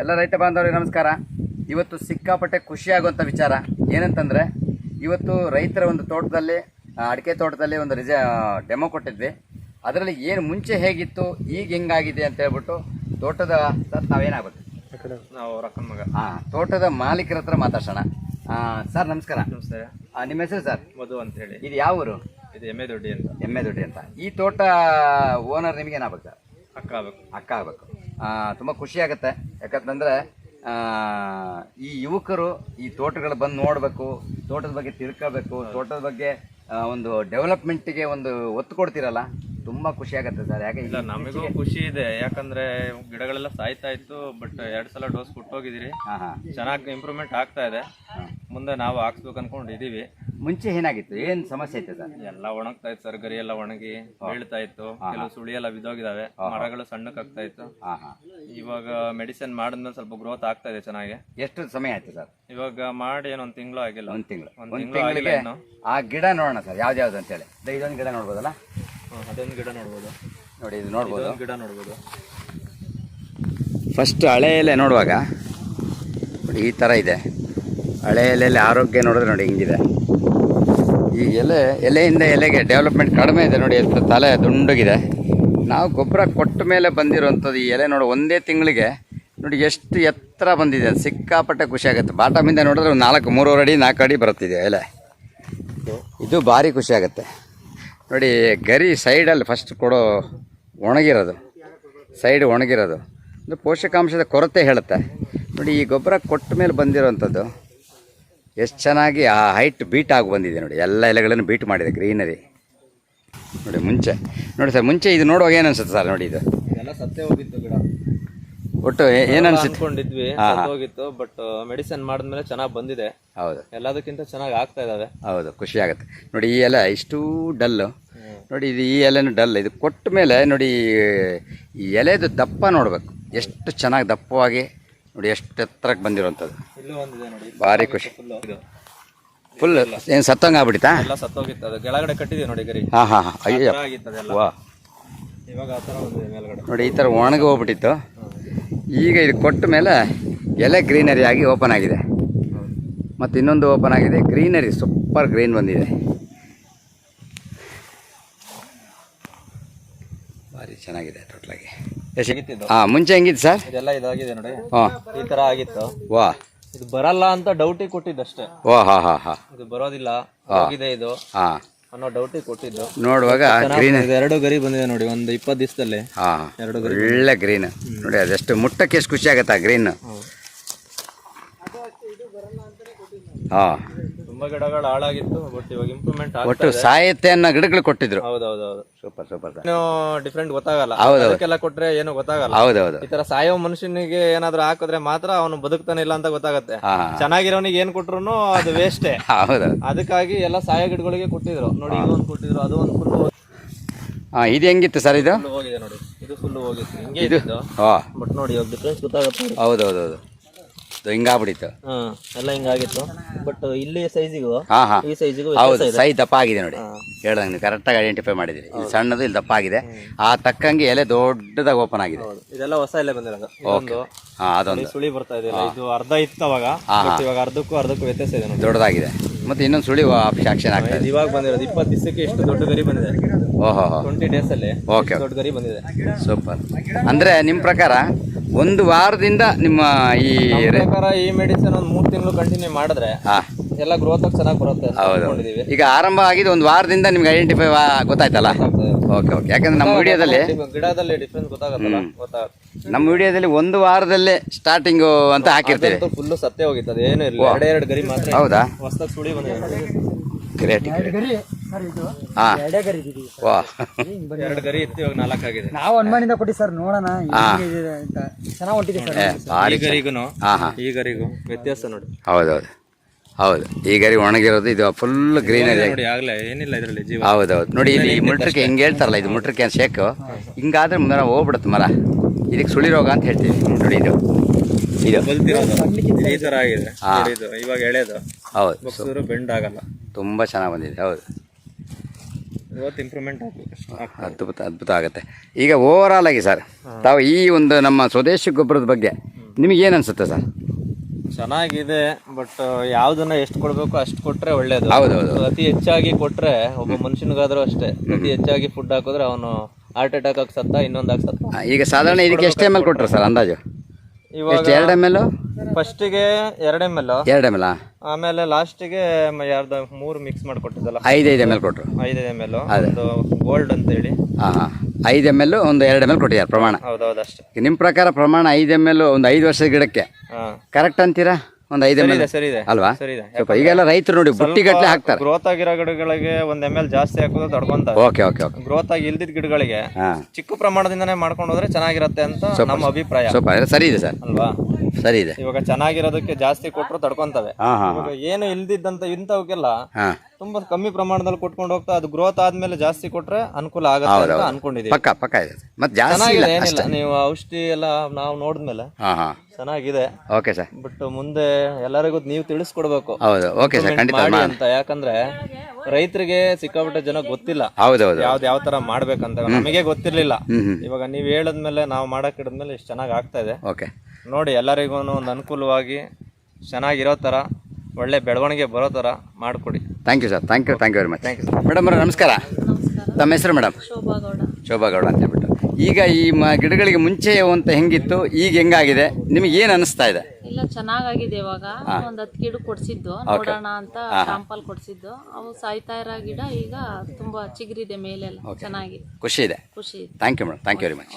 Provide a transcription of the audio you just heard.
ಎಲ್ಲ ರೈತ ಬಾಂಧವರಿಗೆ ನಮಸ್ಕಾರ. ಇವತ್ತು ಸಿಕ್ಕಾಪಟ್ಟೆ ಖುಷಿಯಾಗುವಂಥ ವಿಚಾರ ಏನಂತಂದರೆ ಇವತ್ತು ರೈತರ ಒಂದು ತೋಟದಲ್ಲಿ ಅಡಿಕೆ ತೋಟದಲ್ಲಿ ಒಂದು ರಿಜ ಡೆಮೋ ಕೊಟ್ಟಿದ್ವಿ. ಅದರಲ್ಲಿ ಏನು ಮುಂಚೆ ಹೇಗಿತ್ತು ಈಗ ಹೆಂಗಾಗಿದೆ ಅಂತ ಹೇಳ್ಬಿಟ್ಟು ತೋಟದ ಸರ್ ನಾವೇನಾಗುತ್ತೆ ನಾವು ರಕ್ಕನ್ ಮಗ. ಹಾಂ ತೋಟದ ಮಾಲೀಕರ ಹತ್ರ ಮಾತಾಡ್ಸೋಣ. ಸರ್ ನಮಸ್ಕಾರ. ನಮಸ್ತೆ. ನಿಮ್ಮ ಹೆಸರು ಸರ್? ಮಧು ಅಂತ ಹೇಳಿ. ಇದು ಯಾವ ಊರು? ಇದು ಎಮ್ಮೆ ದೊಡ್ಡಿ ಅಂತ. ಎಮ್ಮೆ ದೊಡ್ಡಿ ಅಂತ. ಈ ತೋಟ ಓನರ್ ನಿಮಗೆ ಏನಾಗಬೇಕು ಸರ್? ಅಕ್ಕ ಆಗ್ಬೇಕು. ಅಕ್ಕ ಆಗಬೇಕು. ತುಂಬ ಖುಷಿ ಆಗುತ್ತೆ ಯಾಕಂತಂದ್ರೆ ಈ ಯುವಕರು ಈ ತೋಟಗಳು ಬಂದು ನೋಡಬೇಕು ತೋಟದ ಬಗ್ಗೆ ತಿಳ್ಕೋಬೇಕು ತೋಟದ ಬಗ್ಗೆ ಒಂದು ಡೆವಲಪ್ಮೆಂಟ್ಗೆ ಒಂದು ಒತ್ತು ಕೊಡ್ತೀರಲ್ಲ ತುಂಬ ಖುಷಿ ಆಗುತ್ತೆ ಸರ್. ಯಾಕೆ ಇಲ್ಲ ನಮಗೂ ಖುಷಿ ಇದೆ. ಯಾಕಂದ್ರೆ ಗಿಡಗಳೆಲ್ಲ ಸಾಯ್ತಾ ಇತ್ತು ಬಟ್ ಎರಡು ಸಲ ಡೋಸ್ ಕೊಟ್ಟೋಗಿದಿರಿ ಹಾಂ ಚೆನ್ನಾಗಿ ಇಂಪ್ರೂವ್ಮೆಂಟ್ ಆಗ್ತಾ ಇದೆ. ಮುಂದೆ ನಾವು ಹಾಕ್ಸ್ಬೇಕು ಅನ್ಕೊಂಡು ಇದೀವಿ ಮುಂಚೆ ಏನಾಗಿತ್ತು? ಏನ್ ಸಮಸ್ಯೆ ಐತೆ ಸರ್? ಎಲ್ಲ ಒಣಗ್ತಾ ಇತ್ತು ಸರ್ ಗರಿ ಎಲ್ಲ ಒಣಗಿ ಬೀಳ್ತಾ ಇತ್ತು. ಕೆಲವು ಸುಳಿ ಎಲ್ಲ ಬಿದ್ದೋಗಿದಾವೆ ಮರಗಳು ಸಣ್ಣಕ್ಕಾಗ್ತಾ ಇತ್ತು. ಹಾಂ ಹಾಂ. ಇವಾಗ ಮೆಡಿಸಿನ್ ಮಾಡಿದ್ಮೇಲೆ ಸ್ವಲ್ಪ ಗ್ರೋತ್ ಆಗ್ತಾ ಇದೆ ಚೆನ್ನಾಗಿ. ಎಷ್ಟು ಸಮಯ ಆಯ್ತು ಸರ್? ಇವಾಗ ಮಾಡಿ ಏನೋ ಒಂದ್ ತಿಂಗಳು ಆಗಿಲ್ಲ. ಒಂದ್ ತಿಂಗಳು. ಒಂದ್ ಒಂದು ತಿಂಗಳು ಆಗಿಲ್ಲ ತಿಂಗಳಿಗೆ ಇನ್ನು. ಆ ಗಿಡ ನೋಡೋಣ ಸರ್ ಯಾವ್ದು ಯಾವ್ದು ಅಂತೇಳಿ. ಹೇಳಿ ಇದೊಂದು ಗಿಡ ನೋಡ್ಬೋದಲ್ಲ? ಹ್ಮ್, ಅದೊಂದು ಗಿಡ ನೋಡ್ಬೋದು. ನೋಡಿ ಇದು ನೋಡ್ಬೋದು. ಇದೊಂದು ಗಿಡ ನೋಡ್ಬೋದು. ಫಸ್ಟ್ ಹಳೆ ಎಲೆ ನೋಡುವಾಗ ನೋಡಿ ಈ ಥರ ಇದೆ. ಹಳೆ ಎಲೆಯಲ್ಲಿ ಆರೋಗ್ಯ ನೋಡಿದ್ರೆ ನೋಡಿ ಹಿಂಗಿದೆ. ಈ ಎಲೆ, ಎಲೆಯಿಂದ ಎಲೆಗೆ ಡೆವಲಪ್ಮೆಂಟ್ ಕಡಿಮೆ ಇದೆ ನೋಡಿ, ಎಷ್ಟು ತಲೆ ದುಂಡಗಿದೆ. ನಾವು ಗೊಬ್ಬರ ಕೊಟ್ಟ ಮೇಲೆ ಬಂದಿರುವಂಥದ್ದು ಈ ಎಲೆ ನೋಡಿ, ಒಂದೇ ತಿಂಗಳಿಗೆ ನೋಡಿ ಎಷ್ಟು ಎತ್ತರ ಬಂದಿದೆ. ಸಿಕ್ಕಾಪಟ್ಟೆ ಖುಷಿ ಆಗುತ್ತೆ. ಬಾಟಮಿಂದ ನೋಡಿದ್ರೆ ಒಂದು ನಾಲ್ಕು, ಮೂರುವರೆ ಅಡಿ, ನಾಲ್ಕು ಅಡಿ ಬರುತ್ತಿದೆ ಎಲೆ. ಇದು ಭಾರಿ ಖುಷಿ ಆಗುತ್ತೆ. ನೋಡಿ, ಗರಿ ಸೈಡಲ್ಲಿ ಫಸ್ಟ್ ಕೊಡೋ ಒಣಗಿರೋದು. ಸೈಡ್ ಒಣಗಿರೋದು. ಒಂದು ಪೋಷಕಾಂಶದ ಕೊರತೆ ಹೇಳುತ್ತೆ. ನೋಡಿ, ಈ ಗೊಬ್ಬರ ಕೊಟ್ಟ ಮೇಲೆ ಬಂದಿರೋವಂಥದ್ದು ಎಷ್ಟು ಚೆನ್ನಾಗಿ ಆ ಹೈಟ್ ಬೀಟ್ ಆಗಿ ಬಂದಿದೆ ನೋಡಿ. ಎಲ್ಲ ಎಲೆಗಳನ್ನು ಬೀಟ್ ಮಾಡಿದೆ ಗ್ರೀನರಿ ನೋಡಿ ಮುಂಚೆ. ನೋಡಿ ಸರ್ ಮುಂಚೆ ಇದು ನೋಡುವಾಗ ಏನು ಅನ್ಸುತ್ತೆ ಸರ್ ನೋಡಿ ಇದು? ಸತ್ತೇ ಹೋಗಿತ್ತು ಗಿಡ. ಒಟ್ಟು ಏನು ಅನಿಸುತ್ತೆ. ಹೋಗಿತ್ತು ಬಟ್ ಮೆಡಿಸಿನ್ ಮಾಡಿದ್ಮೇಲೆ ಚೆನ್ನಾಗಿ ಬಂದಿದೆ. ಹೌದು. ಎಲ್ಲದಕ್ಕಿಂತ ಚೆನ್ನಾಗಿ ಆಗ್ತಾ ಇದಾವೆ. ಹೌದು ಖುಷಿ ಆಗುತ್ತೆ. ನೋಡಿ ಈ ಎಲೆ ಇಷ್ಟು ಡಲ್ಲು ನೋಡಿ ಇದು ಈ ಎಲೆನೂ ಡಲ್ ಇದು ಕೊಟ್ಟ ಮೇಲೆ ನೋಡಿ ಈ ಎಲೆದು ದಪ್ಪ ನೋಡಬೇಕು. ಎಷ್ಟು ಚೆನ್ನಾಗಿ ದಪ್ಪವಾಗಿ ನೋಡಿ ಎಷ್ಟು ಎತ್ತರಕ್ಕೆ ಬಂದಿರುವಂಥದ್ದು. ಇಲ್ಲೂ ಒಂದಿದೆ ನೋಡಿ. ಭಾರಿ ಖುಷಿ. ಫುಲ್ಲು ಇದು. ಫುಲ್ ಏನು ಸತ್ತಂಗೆ ಆಗ್ಬಿಡಿತಾ ಎಲ್ಲ ಸತ್ತೋಗಿತ್ತು. ಅದು ಕೆಳಗಡೆ ಕಟ್ಟಿದೆ ನೋಡಿ ಗರಿ. ಹಾಂ ಹಾಂ ಹಾಂ. ಅಯ್ಯೋ ಆಗಿತ್ತು ಅದೆಲ್ಲ ವಾ. ಇವಾಗ ಆ ಥರ ಬಂದಿದೆ ಮೇಲ್ಗಡೆ. ನೋಡಿ ಈ ಥರ ಒಣಗಿ ಹೋಗ್ಬಿಟ್ಟಿತ್ತು. ಈಗ ಇದು ಕೊಟ್ಟ ಮೇಲೆ ಎಲೆ ಗ್ರೀನರಿ ಆಗಿ ಓಪನ್ ಆಗಿದೆ. ಮತ್ತು ಇನ್ನೊಂದು ಓಪನ್ ಆಗಿದೆ. ಗ್ರೀನರಿ ಸೂಪರ್ ಗ್ರೀನ್ ಬಂದಿದೆ. ಭಾರಿ ಚೆನ್ನಾಗಿದೆ ಸಿಗಿತ್ತಿದ್ದು ಹಾಂ ಮುಂಚೆ ಹೆಂಗಿತ್ತು ಸರ್? ಇದೆಲ್ಲ ಇದಾಗಿದೆ ನೋಡಿ. ಹಾಂ. ಈ ತರ ಆಗಿತ್ತು. ವಾ. ಇದು ಬರಲ್ಲ ಅಂತ ಡೌಟಿಗೆ ಕೊಟ್ಟಿದ್ದಷ್ಟೇ. ಓ ಹಾ ಹಾ ಹಾ. ಇದು ಬರೋದಿಲ್ಲ. ಹೋಗಿದೆ ಇದು. ಹಾಂ. ಅನ್ನೋ ಡೌಟಿ ಕೊಟ್ಟಿದ್ದು. ನೋಡುವಾಗ ಗ್ರೀನ್ ಇದು ಎರಡು ಗರಿ ಬಂದಿದೆ ನೋಡಿ. ಒಂದು ಇಪ್ಪತ್ತು ದಿವಸದಲ್ಲಿ ಹಾಂ. ಎರಡು ಒಳ್ಳೆ ಗ್ರೀನ್ ನೋಡಿ ಅದೆಷ್ಟು ಮುಟ್ಟಕ್ಕೆ ಎಷ್ಟು ಖುಷಿ ಆಗುತ್ತೆ ಆ ಗ್ರೀನ್ ಹಾಂ. ತುಂಬಾ ಗಿಡಗಳು ಹಾಳಾಗಿತ್ತು ಬಟ್ ಇವಾಗ ಇಂಪ್ರೂವ್ಮೆಂಟ್ ಒಟ್ಟು ಸಾಯತ್ತೆ ಅನ್ನೋ ಗಿಡಗಳು ಕೊಟ್ಟಿದ್ರು. ಹೌದೌದೌದು ಸೂಪರ್ ಸೂಪರ್ ಸರ್. ಏನು ಡಿಫ್ರೆಂಟ್ ಗೊತ್ತಾಗಲ್ಲ. ಹೌದೌದು. ಅದಕ್ಕೆಲ್ಲ ಕೊಟ್ರೆ ಏನು ಗೊತ್ತಾಗಲ್ಲ. ಹೌದೌದು. ಈ ತರ ಸಾಯೋ ಮನುಷ್ಯನಿಗೆ ಏನಾದ್ರು ಹಾಕಿದ್ರೆ ಮಾತ್ರ ಅವನು ಬದುಕ್ತಾನೆ ಇಲ್ಲ ಅಂತ ಗೊತ್ತಾಗತ್ತೆ. ಹಾಂ. ಚೆನ್ನಾಗಿರೋನಿಗೆ ಏನ್ ಕೊಟ್ರು ಅದು ವೇಸ್ಟ್ ಹೌದೌದು ಅದಕ್ಕಾಗಿ ಎಲ್ಲ ಸಾಯೋ ಗಿಡಗಳಿಗೆ ಕೊಟ್ಟಿದ್ರು. ನೋಡಿ ಇದು ಒಂದು ಕೊಟ್ಟಿದ್ರು ಅದು ಒಂದು ಫುಲ್ ಹಾಂ ಇದು ಹೆಂಗಿತ್ತು ಸರ್ ಇದು? ಹೋಗಿದೆ ನೋಡಿ. ಇದು ಫುಲ್ ಹೋಗಿತ್ತು. ಹಿಂಗೆ ಇದು ಬಟ್ ನೋಡಿ ಇವಾಗ ಡಿಫ್ರೆನ್ಸ್ ಗೊತ್ತಾಗುತ್ತೆ. ಹೌದೌದೌದು. ಇದು ಹಿಂಗಾಗ್ಬಿಟ್ಟಿತ್ತು. ಎಲ್ಲ ಹಿಂಗಾಗಿತ್ತು. ಬಟ್ ಇಲ್ಲಿ ಸೈಜಿಗೂ ಹಾ ಹಾಂ. ಈ ಸೈಜಿಗೂ ಹೌದು ಸೈ ದಪ್ಪ ಆಗಿದೆ ನೋಡಿ. ಹೇಳ್ದಂಗೆ ನೀವು ಕರೆಕ್ಟಾಗಿ ಐಡೆಂಟಿಫೈ ಮಾಡಿದಿರಿ ಇದು ಸಣ್ಣದು ಇಲ್ಲಿ ದಪ್ಪ ಆಗಿದೆ ಆ ತಕ್ಕಂಗೆ ಎಲೆ ದೊಡ್ಡದಾಗಿ ಓಪನ್ ಆಗಿದೆ. ಇದೆಲ್ಲ ಹೊಸ ಎಲೆ ಬಂದಿರೋದು ಓಕೆ ಹಾ ಅದೊಂದು. ಸುಳಿ ಬರ್ತಾ ಇದೆ. ಇದು ಅರ್ಧ ಇತ್ತು ಅವಾಗ. ಇವಾಗ ಅರ್ಧಕ್ಕೂ ಅರ್ಧಕ್ಕೂ ವ್ಯತ್ಯಾಸ ಇದೆ ನೋಡಿ. ದೊಡ್ಡದಾಗಿದೆ. ಮತ್ತೆ ಇನ್ನೊಂದು ಸುಳಿ ಆಕ್ಷನ್ ಆಗ್ತದೆ ಇದು ಇವಾಗ ಬಂದಿರೋದು. ಇಪ್ಪತ್ತು ದಿವಸಕ್ಕೆ ಎಷ್ಟು ದೊಡ್ಡ ಗರಿ ಬಂದಿದೆ. ಓಹೋ ಟ್ವೆಂಟಿ ಡೇಸ್ ಅಲ್ಲಿ ಓಕೆ ದೊಡ್ಡ ಗರಿ ಬಂದಿದೆ. ಸೂಪರ್ ಅಂದ್ರೆ ನಿಮ್ಮ ಪ್ರಕಾರ ಒಂದು ವಾರದಿಂದ ನಿಮ್ಮ ಈ ಪ್ರಕಾರ ಈ ಮೆಡಿಸಿನ್ ಒಂದು ಮೂರು ತಿಂಗಳು ಕಂಟಿನ್ಯೂ ಮಾಡಿದ್ರೆ ಹಾಂ. ಎಲ್ಲ ಗ್ರೋತ್ ಚೆನ್ನಾಗಿ ಬರುತ್ತೆ ಅಂತ ಹೌದು. ಅನ್ಕೊಂಡಿದೀವಿ ಈಗ ಆರಂಭ ಆಗಿದ್ದು ಒಂದು ವಾರದಿಂದ ನಿಮ್ಗೆ ಐಡೆಂಟಿಫೈ ಗೊತ್ತಾಯ್ತಲ್ಲ? ಓಕೆ ಓಕೆ ಯಾಕಂದ್ರೆ ನಮ್ಮ ವಿಡಿಯೋದಲ್ಲಿ ಗಿಡದಲ್ಲಿ ಡಿಫ್ರೆನ್ಸ್ ಗೊತ್ತಾಗತ್ತಲ್ಲ? ಗೊತ್ತಾಗುತ್ತೆ. ನಮ್ಮ ವಿಡಿಯೋದಲ್ಲಿ ಒಂದು ವಾರದಲ್ಲೇ ಸ್ಟಾರ್ಟಿಂಗು ಅಂತ ಹಾಕಿರ್ತೀವಿ. ಫುಲ್ ಸತ್ತೇ ಹೋಗಿತ್ತು. ಅದೇನು ಏನು ಇಲ್ಲ. ಎರಡೇ ಎರಡು ಗರಿ ಮಾತ್ರ ಹೌದಾ? ಹೊಸದಾಗಿ ಸುಳಿ ಬಂದಿದೆ. ಗ್ರೇಟ್ ಗ್ರೇಟ್ ಹಾಂ. ವಾ. ಎರಡು ಗರಿ ಇತ್ತು ಇವಾಗ ನಾಲ್ಕಾಗಿದೆ ನಾವು ಅನುಮಾನಿಂದ ಕೊಟ್ಟಿ ಸರ್ ನೋಡೋಣ ಹೇಗಿದೆ ಅಂತ. ಚೆನ್ನಾಗಿ ಹೊಂಟಿದೆ ಸರ್ ಏ, ಭಾರಿ ಈ ಗರಿಗೂ ಹಾಂ ಹಾಂ. ಈ ಗರಿಗೂ ವ್ಯತ್ಯಾಸ ನೋಡಿ. ಹೌದೌದು. ಹೌದು. ಈ ಗರಿ ಒಣಗಿರೋದು ಇದು ಫುಲ್ ಗ್ರೀನರಿ ನೋಡಿ ಆಗ್ಲೇ ಏನಿಲ್ಲ ಇದರಲ್ಲಿ ಜೀವ. ಹೌದೌದು. ನೋಡಿ ಇಲ್ಲಿ ಮುಟ್ರಕ್ಕೆ ಹಿಂಗೆ ಹೇಳ್ತಾರಲ್ಲ ಇದು ಮುಟ್ರಕ್ಕೆ ಶೇಕು ಹಿಂಗಾದ್ರೆ ಮರ ಹೋಗ್ಬಿಡುತ್ತೆ ಮರ. ಇದಕ್ಕೆ ಸುಳಿ ರೋಗ ಅಂತ ಹೇಳ್ತೀವಿ. ನೋಡಿ ಇದು. ಇದು. ಬಲ್ತಿರೋದು ಈ ತರ ಆಗಿದೆ. ನೋಡಿ ಇದು ಇವಾಗ ಎಳೆದು. ಹೌದು. ಬಕ್ಸೂರು ಬೆಂಡ್ ಆಗಲ್ಲ. ತುಂಬ ಚೆನ್ನಾಗಿ ಬಂದಿದೆ. ಹೌದು. ಇವತ್ತು ಇಂಪ್ರೂವ್ಮೆಂಟ್ ಅದ್ಭುತ ಅದ್ಭುತ ಆಗುತ್ತೆ. ಈಗ ಓವರಾಲ್ ಆಗಿ ಸರ್ ತಾವು ಈ ಒಂದು ನಮ್ಮ ಸ್ವದೇಶಿ ಗೊಬ್ಬರದ ಬಗ್ಗೆ ನಿಮಗೆ ಏನು ಅನಿಸುತ್ತೆ ಸರ್ ಚೆನ್ನಾಗಿದೆ ಬಟ್ ಯಾವ್ದನ್ನ ಎಷ್ಟು ಕೊಡ್ಬೇಕು ಅಷ್ಟು ಕೊಟ್ರೆ ಒಳ್ಳೇದು. ಹೌದು ಹೌದು ಅತಿ ಹೆಚ್ಚಾಗಿ ಕೊಟ್ರೆ ಒಬ್ಬ ಮನುಷ್ಯನಿಗಾದ್ರೂ ಅಷ್ಟೇ. ಅತಿ ಹೆಚ್ಚಾಗಿ ಫುಡ್ ಹಾಕಿದ್ರೆ ಅವನು ಹಾರ್ಟ್ ಅಟ್ಯಾಕ್ ಆಗಿ ಸತ್ತ ಇನ್ನೊಂದಾಗ ಸತ್ತ. ಈಗ ಸಾಧಾರಣ ಇದಕ್ಕೆ ಎಷ್ಟು ಎಂ ಎಲ್ ಕೊಟ್ರೆ ಸರ್ ಅಂದಾಜು? ಇವಾಗ ಎರಡು ಎಂ ಎಲ್ ಫಸ್ಟಿಗೆ ಎರಡು ಎಂ ಎಲ್ ಎರಡು ಎಂ ಎಲ್ ಆಮೇಲೆ ಲಾಸ್ಟಿಗೆ ಯಾರ್ದು ಮೂರು ಮಿಕ್ಸ್ ಮಾಡಿಕೊಟ್ಟಿದ್ದಲ್ಲ. ಐದ್ ಐದ್ ಎಂ ಎಲ್ ಕೊಟ್ಟರು ಐದು ಎಂ ಎಲ್ ಗೋಲ್ಡ್ ಅಂತ ಹೇಳಿ. ಹಾಂ ಹಾಂ. ಐದು ಎಂ ಎಲ್ ಒಂದು ಎರಡು ಎಂ ಎಲ್ ಕೊಟ್ಟಿದ್ದಾರೆ ಪ್ರಮಾಣ. ಹೌದೌದು ಅಷ್ಟೇ. ನಿಮ್ಮ ಪ್ರಕಾರ ಪ್ರಮಾಣ ಐದ್ ಎಂ ಎಲ್ ಒಂದು ಐದು ವರ್ಷದ ಗಿಡಕ್ಕೆ? ಕರೆಕ್ಟ್ ಅಂತೀರಾ? ಒಂದು ಐದ್ ಎಂ ಎಲ್ ಸರಿ ಇದೆ ಅಲ್ವಾ? ಸರಿ ಇದೆ. ಸ್ವಲ್ಪ ಈಗೆಲ್ಲ ರೈತರು ನೋಡಿ ಬುಟ್ಟಿಗಟ್ಟಲೆ ಹಾಕ್ತಾರೆ. ಗ್ರೋತ್ ಆಗಿರೋ ಗಿಡಗಳಿಗೆ ಒಂದ್ ಎಂ ಎಲ್ ಜಾಸ್ತಿ ಹಾಕೋದು ತಡ್ಕೊಂತಾರೆ ಓಕೆ ಓಕೆ ಓಕೆ. ಗ್ರೋತ್ ಆಗಿ ಇಲ್ದಿದ್ ಗಿಡಗಳಿಗೆ ಚಿಕ್ಕ ಪ್ರಮಾಣದಿಂದನೇ ಮಾಡ್ಕೊಂಡು ಹೋದ್ರೆ ಚೆನ್ನಾಗಿರತ್ತೆ ಅಂತ ನಮ್ಮ ಅಭಿಪ್ರಾಯ. ಸ್ವಲ್ಪ ಸರಿ ಇದೆ ಸರ್. ಅಲ್ವಾ? ಸರಿ ಇದೆ. ಇವಾಗ ಚೆನ್ನಾಗಿರೋದಕ್ಕೆ ಜಾಸ್ತಿ ಕೊಟ್ಟರು ತಡ್ಕೊಂತವೆ. ಹಾಂ ಹಾಂ ಇವಾಗ ಏನು ಇಲ್ದಿದ್ದಂತ ಇಂಥವಕ್ಕೆಲ್ಲ ಹಾಂ. ತುಂಬಾ ಕಮ್ಮಿ ಪ್ರಮಾಣದಲ್ಲಿ ಕೊಟ್ಕೊಂಡು ಹೋಗ್ತಾ ಅದು ಗ್ರೋತ್ ಆದ್ಮೇಲೆ ಜಾಸ್ತಿ ಕೊಟ್ರೆ ಅನುಕೂಲ ಆಗುತ್ತೆ ಅಂತ ಅನ್ಕೊಂಡಿದೀವಿ. ಪಕ್ಕ ಪಕ್ಕ ಇದೆ. ಮತ್ತೆ ಜಾಸ್ತಿ ಇಲ್ಲ ಚೆನ್ನಾಗಿದೆ ಏನಿಲ್ಲ. ನೀವು ಔಷಧಿ ಎಲ್ಲ ನಾವು ನೋಡಿದ್ಮೇಲೆ ಹಾಂ ಹಾಂ. ಚೆನ್ನಾಗಿದೆ. Okay sir. ಬಟ್ ಮುಂದೆ ಎಲ್ಲರಿಗೂ ನೀವು ತಿಳಿಸ್ಕೊಡ್ಬೇಕು. ಹೌದು. ಓಕೆ ಸರ್ ಖಂಡಿತ ಮಾಡಿ ಮಾ- ಅಂತ. ಯಾಕಂದ್ರೆ ರೈತರಿಗೆ ಸಿಕ್ಕಾಪಟ್ಟೆ ಜನ ಗೊತ್ತಿಲ್ಲ. ಹೌದು ಹೌದು ಯಾವ್ದು ಯಾವ ತರ ಮಾಡ್ಬೇಕಂತ. ನಮಗೆ ಗೊತ್ತಿರ್ಲಿಲ್ಲ. ಇವಾಗ ನೀವ್ ಹೇಳದ್ಮೇಲೆ ನಾವು ಮಾಡಕ್ ಹಿಡಿದ್ಮೇಲೆ ಇಷ್ಟು ಚೆನ್ನಾಗಿ ಆಗ್ತಾ ಇದೆ. ಓಕೆ. ನೋಡಿ ಎಲ್ಲರಿಗೂ ಒಂದು ಅನುಕೂಲವಾಗಿ ಚೆನ್ನಾಗಿರೋ ಥರ ಒಳ್ಳೆ ಬೆಳವಣಿಗೆ ಬರೋ ಥರ ಮಾಡಿಕೊಡಿ. Thank you sir thank you thank you very much thank you madam ಅವ್ರೆ ನಮಸ್ಕಾರ. ತಮ್ಮ ಹೆಸರು ಮೇಡಮ್ ಶೋಭಾಗೌಡ ಶೋಭಾ ಗೌಡ ಅಂತ ಹೇಳ್ಬಿಟ್ಟು. ಈಗ ಈ ಮ ಗಿಡಗಳಿಗೆ ಮುಂಚೆ ಅಂತ ಹೆಂಗಿತ್ತು ಈಗ ಹೆಂಗಾಗಿದೆ ನಿಮಗೆ ಏನು ಅನಿಸ್ತಾ ಇದೆ? ಇಲ್ಲ ಚೆನ್ನಾಗಾಗಿದೆ ಇವಾಗ. ಒಂದ್ ಹತ್ತು ಗಿಡ ಕೊಡ್ಸಿದ್ದು ನೋಡೋಣ ಅಂತ ಸ್ಯಾಂಪಲ್ ಕೊಡ್ಸಿದ್ದು. ಅವು ಸಾಯ್ತಾ ಇರೋ ಗಿಡ ಈಗ ತುಂಬಾ ಚಿಗುರಿದೆ ಮೇಲೆಲ್ಲ. ಚೆನ್ನಾಗಿ. ಖುಷಿ ಇದೆ. ಖುಷಿ ಇದೆ. Thank you madam thank you very much